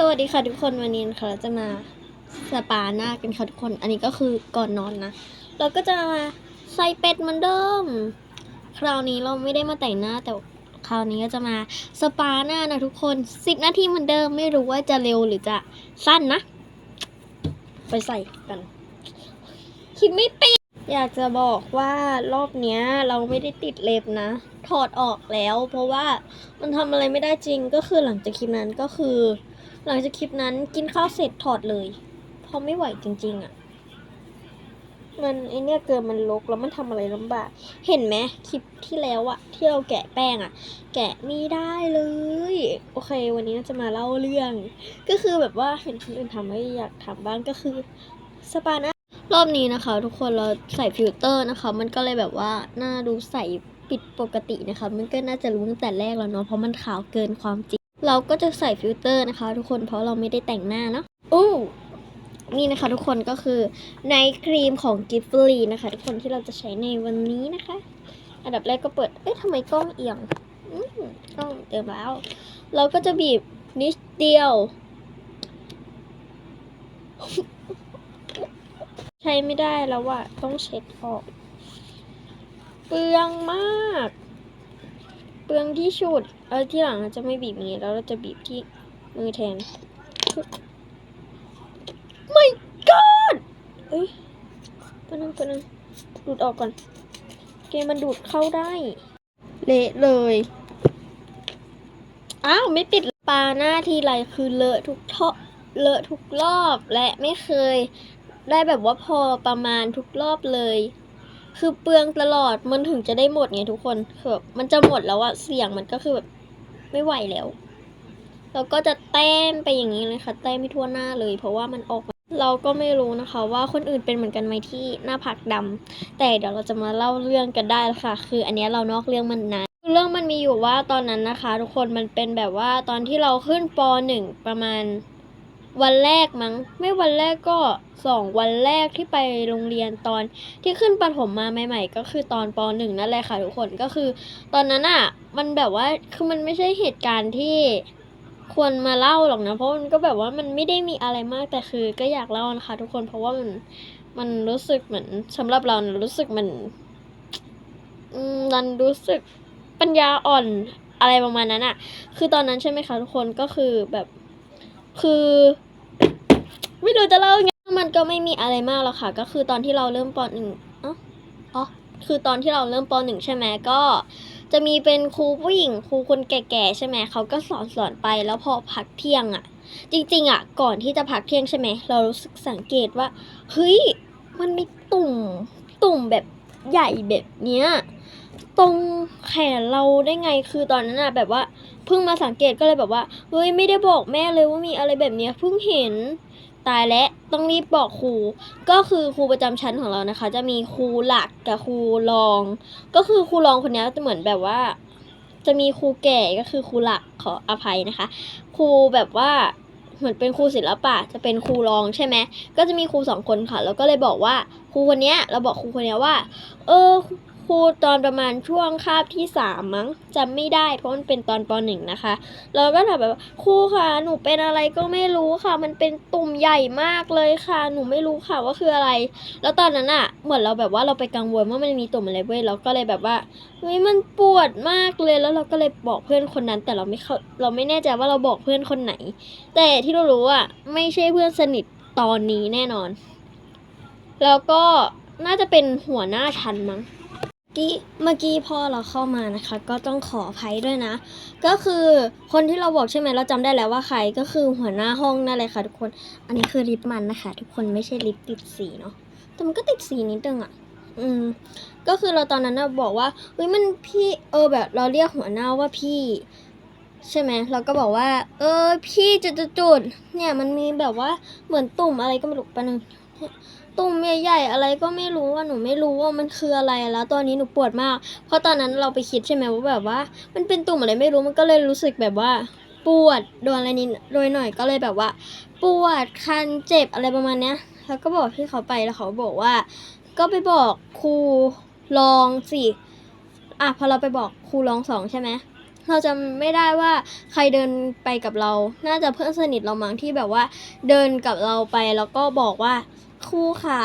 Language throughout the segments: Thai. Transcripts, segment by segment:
สวัสดีค่ะทุกคนวันนี้นะคะเราจะมาสปาหน้ากันค่ะทุกคน อันนี้ก็คือก่อนนอนนะ เราก็จะมาใส่เป็ดเหมือนเดิม คราวนี้เราไม่ได้มาแต่งหน้าแต่คราวนี้ก็จะมาสปาหน้านะทุกคน 10 นาทีเหมือนเดิมไม่รู้ว่าจะเร็วหรือจะสั้นนะ ไปใส่กันคิดไม่ป็นอยากจะบอกว่ารอบเนี้ยเราไม่ได้ติดเล็บนะ ถอดออกแล้ว เพราะว่ามันทำอะไรไม่ได้จริงก็คือหลังจากคลิปนั้นก็คือ หลังจากคลิปนั้นกินข้าวเสร็จถอดเลยเพราะไม่ไหวจริง ๆอะ่ะมันไอเนี้ยเกินมันลกแล้วมันทำอะไรลำบาก เห็นไหมคลิปที่แล้วอะที่เราแกะแป้งอะแกะไม่ได้เลย โอเค วันนี้จะมาเล่าเรื่อง ก็คือแบบว่าเห็นคนอื่นทำแล้อยากทำบ้างก็คือสปานะรอบนี้นะคะ ทุกคนเราใส่ฟิลเตอร์นะคะ มันก็เลยแบบว่าหน้าดูใสผิดปกตินะคะ มันก็น่าจะรู้ตั้งแต่แรกแล้วเนาะเพราะมันขาวเกินความจริง เราก็จะใส่ฟิลเตอร์นะคะ ทุกคนเพราะเราไม่ได้แต่งหน้าเนาะอู้นี่นะคะทุกคนก็คือในครีมของกิฟฟรีนะคะ ทุกคนที่เราจะใช้ในวันนี้นะคะ อันดับแรกก็เปิด เอ๊ะทำไมกล้องเอียงกล้องเติมแล้ว เราก็จะบีบนิดเดียว ใช้ไม่ได้แล้วอะต้องเช็ดออก เปลืองมาก เปลืองที่ชุดเออที่หลังเราจะไม่บีบอย่างนี้แล้วเราจะบีบที่มือแทนไม่กอดเอ้ยปนึงปนึงดูดออกก่อน เกมมันดูดเข้าได้ เละเลย อ้าว ไม่ติดปลาหน้าทีไรคือเลอะทุกเทาะเลอะทุกรอบและไม่เคย ได้แบบว่าพอประมาณทุกรอบเลย คือเปลืองตลอดมันถึงจะได้หมดไงทุกคนคือแบบมันจะหมดแล้วอะเสียงมันก็คือแบบไม่ไหวแล้ว เราก็จะแต้มไปอย่างนี้เลยค่ะ แต้มไม่ทั่วหน้าเลย เพราะว่ามันออกเราก็ไม่รู้นะคะว่าคนอื่นเป็นเหมือนกันไหมที่หน้าผากดำแต่เดี๋ยวเราจะมาเล่าเรื่องกันได้ล้วค่ะ คืออันนี้เรานอกเรื่องมันนะเรื่องมันมีอยู่ว่าตอนนั้นนะคะ ทุกคนมันเป็นแบบว่าตอนที่เราขึ้นปหนึ่งประมาณ วันแรกมั้ง ไม่วันแรกก็สองวันแรกที่ไปโรงเรียนตอนที่ขึ้นประถมมาใหม่ๆ ก็คือตอนปหนึ่งนั่นแหละค่ะทุกคนก็คือ ตอนนั้นอะ มันแบบว่าคือมันไม่ใช่เหตุการณ์ที่ควรมาเล่าหรอกนะ เพราะมันก็แบบว่ามันไม่ได้มีอะไรมากแต่คือ ก็อยากเล่านะคะ ทุกคนเพราะว่ามันมันรู้สึกเหมือนสำหรับเรานะรู้สึกมันอืมมันรู้สึกปัญญาอ่อนอะไรประมาณนั้นอะคือตอนนั้นใช่ไหมคะทุกคนก็คือแบบคือ ไม่รู้จะเล่าไงมันก็ไม่มีอะไรมากหรอกค่ะ ก็คือตอนที่เราเริ่มปหนึ่งอ๋ออ๋อคือตอนที่เราเริ่มปหนึ่งใช่ไหมก็จะมีเป็นครูผู้หญิงครูคนแก่ๆใช่ไหมเขาก็สอนสอนไปแล้วพอพักเที่ยงอะ่ะ จริงๆอะ่ะ ก่อนที่จะพักเที่ยงใช่ไหมเรารู้สึกสังเกตว่าเฮ้ยมันมีตุ่มตุ่มแบบใหญ่แบบเนี้ยตรงแขนเราได้ไงคือตอนนั้นอะแบบว่าเพิ่งมาสังเกตก็เลยแบบว่าเฮ้ยไม่ได้บอกแม่เลยว่ามีอะไรแบบเนี้ยเพิ่งเห็น ตายแล้วต้องรีบบอกครู ก็คือครูประจำชั้นของเรานะคะ จะมีครูหลักกับครูรอง ก็คือครูรองคนนี้จะเหมือนแบบว่า จะมีครูแก่ก็คือครูหลักขออภัยนะคะ ครูแบบว่าเหมือนเป็นครูศิลปะจะเป็นครูรองใช่ไหมก็จะมีครูสองคนค่ะ แล้วก็เลยบอกว่าครูคนเนี้ยเราบอกครูคนเนี้ยว่า เออ ครูตอนประมาณช่วงคาบที่สามมั้งจำไม่ได้เพราะมันเป็นตอนปหนึ่งนะคะ เราก็ถามแบบครูค่ะหนูเป็นอะไรก็ไม่รู้ค่ะ มันเป็นตุ่มใหญ่มากเลยค่ะ หนูไม่รู้ค่ะว่าคืออะไร แล้วตอนนั้นอะเหมือนเราแบบว่าเราไปกังวลว่ามันมีตุ่มอะไรเว้ยเราก็เลยแบบว่าเฮ้ยมันปวดมากเลยแล้วเราก็เลยบอกเพื่อนคนนั้น แต่เราไม่เขาเราไม่แน่ใจว่าเราบอกเพื่อนคนไหน แต่ที่เรารู้อะไม่ใช่เพื่อนสนิทตอนนี้แน่นอน แล้วก็น่าจะเป็นหัวหน้าชั้นมั้ง กี้เมื่อกี้พอเราเข้ามานะคะ ก็ต้องขออภัยด้วยนะ ก็คือคนที่เราบอกใช่ไหมเราจำได้แล้วว่าใครก็คือหัวหน้าห้องนั่นเลยค่ะทุกคน อันนี้คือลิปมันนะคะ ทุกคนไม่ใช่ลิปติดสีเนาะแต่มันก็ติดสีนิดนึงอะอืมก็คือเราตอนนั้นนะบอกว่าเฮ้ยมันพี่เออแบบเราเรียกหัวหน้าว่าพี่ ใช่ไหมเราก็บอกว่า เออพี่จุดจุดเนี่ยมันมีแบบว่าเหมือนตุ่มอะไรก็ไม่รู้ปะนึง ตุ่มใหญ่ๆอะไรก็ไม่รู้ว่าหนูไม่รู้ว่ามันคืออะไรแล้ว ตอนนี้หนูปวดมาก เพราะตอนนั้นเราไปคิดใช่ไหมว่าแบบว่า มันเป็นตุ่มอะไรไม่รู้มันก็เลยรู้สึกแบบว่า ปวดโดนอะไรนิดโดยหน่อยก็เลยแบบว่า ปวดคันเจ็บอะไรประมาณเนี้ยแล้วก็บอกพี่เขาไปแล้วเขาบอกว่า ก็ไปบอกครูลองสิอะพอเราไปบอกครูลองสองใช่ไหมเราจะไม่ได้ว่าใครเดินไปกับเรา น่าจะเพื่อนสนิทเรามั้งที่แบบว่า เดินกับเราไปแล้วก็บอกว่า ครูขา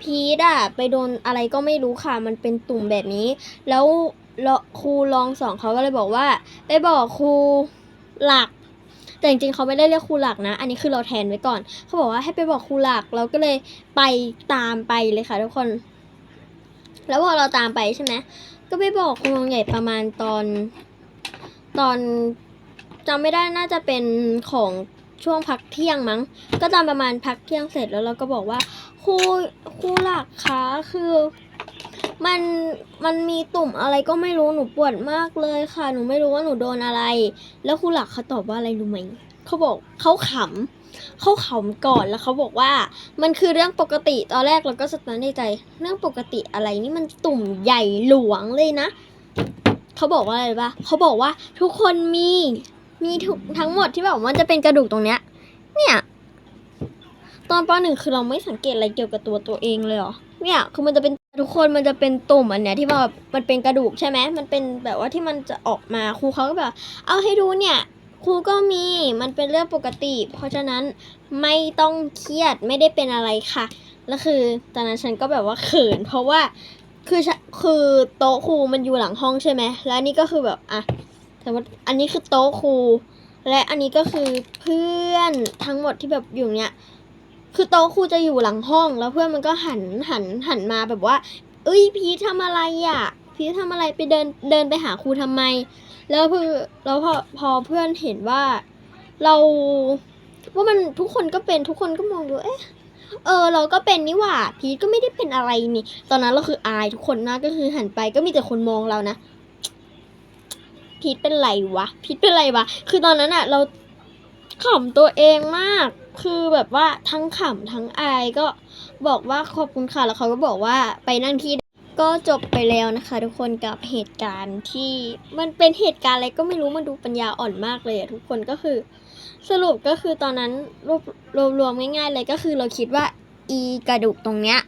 พีทอะไปโดนอะไรก็ไม่รู้ค่ะ มันเป็นตุ่มแบบนี้ แล้วครูรองสองเขาก็เลยบอกว่า ไปบอกครูหลัก แต่จริงๆเขาไม่ได้เรียกครูหลักนะ อันนี้คือเราแทนไว้ก่อน เขาบอกว่าให้ไปบอกครูหลัก เราก็เลยไปตามไปเลยค่ะทุกคน แล้วพอเราตามไปใช่ไหมก็ไปบอกครูรองใหญ่ประมาณตอน ตอนจำไม่ได้น่าจะเป็นของ ช่วงพักเที่ยงมั้ง ก็ตามประมาณพักเที่ยงเสร็จแล้วเราก็บอกว่าครูครูหลักคะคือมันมันมีตุ่มอะไรก็ไม่รู้หนูปวดมากเลยค่ะ หนูไม่รู้ว่าหนูโดนอะไร แล้วครูหลักเขาตอบว่าอะไรรู้ไหมเขาบอกเขาขำเขาขำก่อนแล้วเขาบอกว่า มันคือเรื่องปกติตอนแรกเราก็สตันในใจ เรื่องปกติอะไรนี่มันตุ่มใหญ่หลวงเลยนะเขาบอกว่าอะไรปะเขาบอกว่าทุกคนมี มีทุกทั้งหมดที่แบบว่าจะเป็นกระดูกตรงเนี้ย เนี่ย ตอนปหนึ่งคือเราไม่สังเกตอะไรเกี่ยวกับตัวตัวเองเลยเหรอ เนี่ย คือมันจะเป็นทุกคนมันจะเป็นตุ่มอันเนี้ยที่แบบมันเป็นกระดูกใช่ไหมมันเป็นแบบว่าที่มันจะออกมาครูเขาก็แบบ เอาให้ดูเนี่ยครูก็มีมันเป็นเรื่องปกติ เพราะฉะนั้นไม่ต้องเครียดไม่ได้เป็นอะไรค่ะแล้วคือตอนนั้นฉันก็แบบว่าเขิน เพราะว่าคือฉันคือโต๊ะครูมันอยู่หลังห้องใช่ไหมแล้วนี่ก็คือแบบอะ แต่ว่าอันนี้คือโต๊ะครู และอันนี้ก็คือเพื่อนทั้งหมดที่แบบอยู่เนี่ยคือโต๊ะครูจะอยู่หลังห้องแล้วเพื่อนมันก็หันหันหันมาแบบว่า เอ้ยพีททำอะไรอะ พีททำอะไรไปเดินเดินไปหาครูทำไม แล้วคือแล้วพอพอเพื่อนเห็นว่าเราว่ามันทุกคนก็เป็นทุกคนก็มองดูเอ๊ะเออเราก็เป็นนี่หว่าพีทก็ไม่ได้เป็นอะไรนี่ ตอนนั้นเราคืออายทุกคนนะก็คือหันไปก็มีแต่คนมองเรานะ พีทเป็นไรวะพีทเป็นไรวะ คือตอนนั้นอะเราขำตัวเองมาก คือแบบว่าทั้งขำทั้งอายก็บอกว่าขอบคุณค่ะ แล้วเขาก็บอกว่าไปนั่งที่ก็จบไปแล้วนะคะ ทุกคนกับเหตุการณ์ที่มันเป็นเหตุการณ์อะไรก็ไม่รู้มันดูปัญญาอ่อนมากเลยอะทุกคนก็คือ สรุปก็คือตอนนั้นรวบรวมรวมง่ายๆเลยก็คือเราคิดว่าอีกระดูกตรงเนี้ย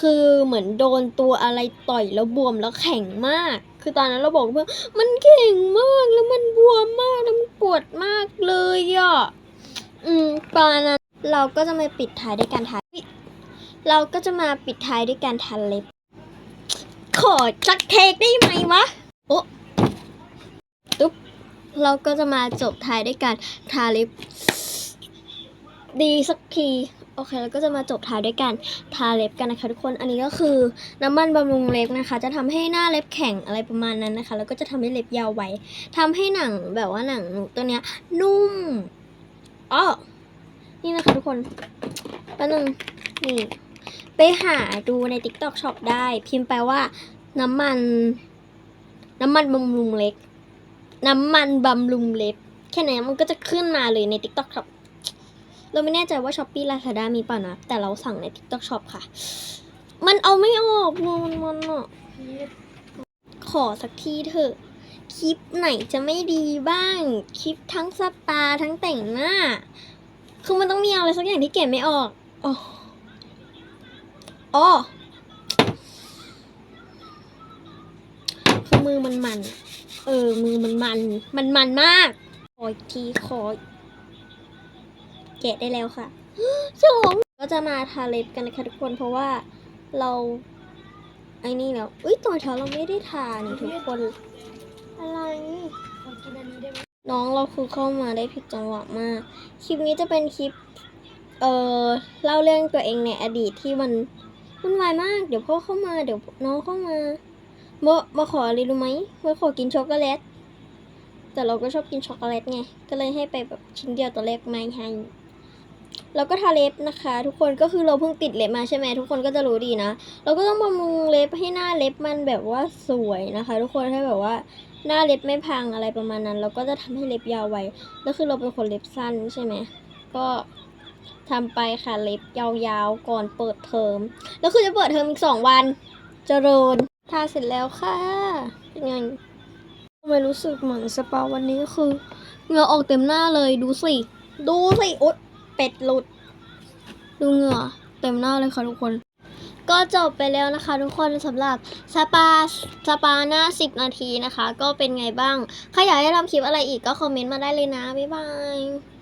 คือเหมือนโดนตัวอะไรต่อยแล้วบวมแล้วแข็งมาก คือตอนนั้นเราบอกเพื่อนมันแข็งมากแล้วมันบวมมากแล้วมันปวดมากเลยอะอืมตอนนั้นเราก็จะมาปิดท้ายด้วยการทาเราก็จะมาปิดท้ายด้วยการทาเล็บ ขอจักเทคได้ไหมวะโอะตุ๊บเราก็จะมาจบท้ายด้วยการทาเล็บ ดีสักที โอเคแล้วก็จะมาจบท้ายด้วยการทาเล็บกันนะคะทุกคนอันนี้ก็คือน้ำมันบำรุงเล็บนะคะ จะทำให้หน้าเล็บแข็งอะไรประมาณนั้นนะคะ แล้วก็จะทำให้เล็บยาวไวทำให้หนังแบบว่าหนังหนูตัวเนี้ยนุ่มอ๋อนี่นะคะทุกคนแป๊บนึงนี่ไปหาดูใน TikTok Shop ได้ พิมพ์ไปว่าน้ำมัน น้ำมันบำรุงเล็บน้ำมันบำรุงเล็บ แค่นั้นมันก็จะขึ้นมาเลยใน TikTok Shop เราไม่แน่ใจว่า Shopee Lazada มีเปล่านะ แต่เราสั่งใน TikTok Shop ค่ะ มันเอาไม่ออกมันมันอะขอสักทีเถอะ คลิปไหนจะไม่ดีบ้าง คลิปทั้งสปาทั้งแต่งหน้า คือมันต้องมีอะไรสักอย่างที่เก็บไม่ออกอ๋ออ๋อคือมือมันมัน เออ มือมันมัน มันมันมาก ขออีกทีขอ แกะได้แล้วค่ะสองก็จะมาทาเล็บกันนะคะทุกคนเพราะว่าเราไอ้นี่แล้วอุ้ยตอนเช้าเราไม่ได้ทานี่ทุกคน อะไรขอกินอันนี้ได้ไหมน้องเราคือเข้ามาได้ผิดจังหวะมาก คลิปนี้จะเป็นคลิป เอ่อ เล่าเรื่องตัวเองในอดีตที่มันมันวายมาก เดี๋ยวพ่อเข้ามา เดี๋ยวน้องเข้ามามามาขออะไรรู้ไหมมาขอกินช็อกโกแลต แต่เราก็ชอบกินช็อกโกแลตไง ก็เลยให้ไปแบบชิ้นเดียวตอนแรกไม่ให้ แล้วก็ทาเล็บนะคะ ทุกคนก็คือเราเพิ่งติดเล็บมาใช่ไหมทุกคนก็จะรู้ดีนะเราก็ต้องบำรุงเล็บให้หน้าเล็บมันแบบว่าสวยนะคะ ทุกคนให้แบบว่าหน้าเล็บไม่พังอะไรประมาณนั้น เราก็จะทำให้เล็บยาวไวแล้วคือเราเป็นคนเล็บสั้นใช่ไหมก็ทำไปค่ะเล็บยาวๆก่อนเปิดเทอมแล้วคือจะเปิดเทอมอีกสองวันเจริญทาเสร็จแล้วค่ะเป็นไงทำไมรู้สึกเหมือนสปาวันนี้คือเหงื่อออกเต็มหน้าเลยดูสิ ดูสิโอ๊ย เป็ดหลุด ดูเหงื่อเต็มหน้าเลยค่ะทุกคน ก็จบไปแล้วนะคะ ทุกคนสำหรับสปาสปาหน้า 10 นาทีนะคะ ก็เป็นไงบ้าง ใครอยากให้ทำคลิปอะไรอีกก็คอมเมนต์มาได้เลยนะ บ๊ายบาย